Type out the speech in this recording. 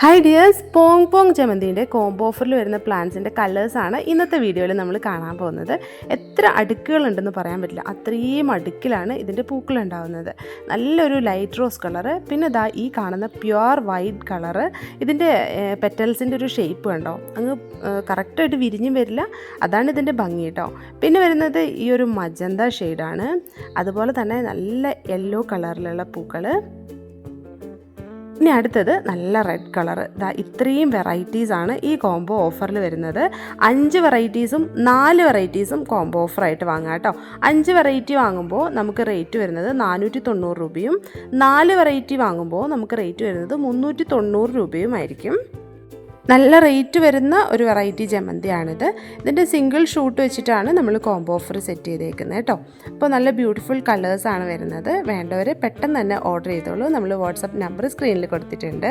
Hi dears പോങ് പോങ് ജമന്തിന്റെ കോംബോ ഓഫറിൽ വരുന്ന പ്ലാന്റ്സിന്റെ കളേഴ്സാണ് ഇന്നത്തെ വീഡിയോയിൽ നമ്മൾ കാണാൻ പോകുന്നത്. എത്ര അടുക്കുകളുണ്ടെന്ന് പറയാൻ പറ്റില്ല. അത്രയും അടുക്കിലാണ് ഇതിന്റെ പൂക്കൾ ഉണ്ടാവുന്നത്. നല്ലൊരു ലൈറ്റ് റോസ് കളറ് പിന്നെ ദാ ഈ കാണുന്ന പ്യുവർ വൈറ്റ് കളറ് ഇതിന്റെ പെറ്റൽസിന്റെ ഒരു ഷേപ്പ് കണ്ടോ? അങ്ങ് കറക്റ്റായിട്ട് വിരിഞ്ഞും വരില്ല. അതാണ് ഇതിന്റെ ഭംഗി കേട്ടോ പിന്നെ വരുന്നത് ഈ ഒരു മജന്ത ഷെയ്ഡാണ് അതുപോലെ തന്നെ നല്ല യെല്ലോ കളറിലുള്ള പൂക്കൾ ഇനി അടുത്തത് നല്ല റെഡ് കളർ ഇതാ ഇത്രയും വെറൈറ്റീസ് ആണ് ഈ കോംബോ ഓഫറിൽ വരുന്നത്. അഞ്ച് വെറൈറ്റീസും നാല് വെറൈറ്റീസും കോംബോ ഓഫറായിട്ട് വാങ്ങാം കേട്ടോ. അഞ്ച് വെറൈറ്റി വാങ്ങുമ്പോൾ നമുക്ക് റേറ്റ് വരുന്നത് നാനൂറ്റി തൊണ്ണൂറ് രൂപയും നാല് വെറൈറ്റി വാങ്ങുമ്പോൾ നമുക്ക് റേറ്റ് വരുന്നത് മുന്നൂറ്റി തൊണ്ണൂറ് രൂപയും ആയിരിക്കും. നല്ല റേറ്റ് വരുന്ന ഒരു വെറൈറ്റി ജമന്തിയാണിത്. ഇതിന്റെ സിംഗിൾ ഷൂട്ട് വെച്ചിട്ടാണ് നമ്മൾ കോംബോ ഓഫർ സെറ്റ് ചെയ്തേക്കുന്നത് കേട്ടോ. അപ്പോൾ നല്ല ബ്യൂട്ടിഫുൾ കളേഴ്സാണ് വരുന്നത്. വേണ്ടവർ പെട്ടെന്ന് തന്നെ ഓർഡർ ചെയ്തോളൂ. നമ്മൾ വാട്സപ്പ് നമ്പർ സ്ക്രീനിൽ കൊടുത്തിട്ടുണ്ട്.